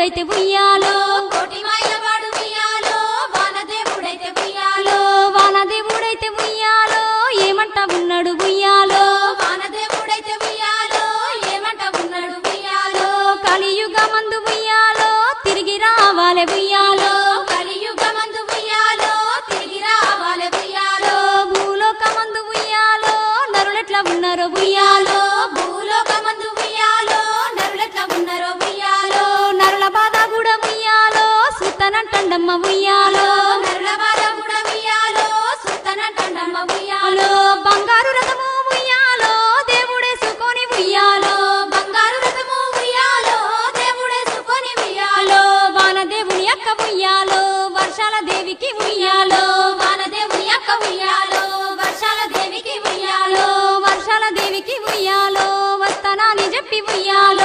వానదేవుడైతే ఉయ్యాలో. వానదేవుడైతే ఉయ్యాలో. ఏమంట ఉన్నాడు ఉయ్యాలో. వానదేవుడైతే ఉయ్యాలో. ఏమంట ఉన్నాడు ఉయ్యాలో. కలియుగ మందు ఉయ్యాలో తిరిగి రావాలి ఉయ్యాలో. కలియుగమందు ఉయ్యాలో తిరిగి రావాలి ఉయ్యాలో. భూలోక మందు ఉయ్యాలో నరులెట్లా ఉన్నారో ఉయ్యాలో. సుత్తనంటండమ్మ ఉయ్యాలో. ఉయ్యాలో బంగారు రథము ఉయ్యాలో దేవుడే సుకొని ఉయ్యాలో. బంగారు రథము ఉయ్యాలో దేవుడే సుకొని ఉయ్యాలో. వానదేవుని యొక్క ఉయ్యాలో వర్షాల దేవికి ఉయ్యాలో. వానదేవుని యొక్క ఉయ్యాలో వర్షాల దేవికి ఉయ్యాలో. వర్షాల దేవికి ఉయ్యాలో వస్తనాని చెప్పి ఉయ్యాలో.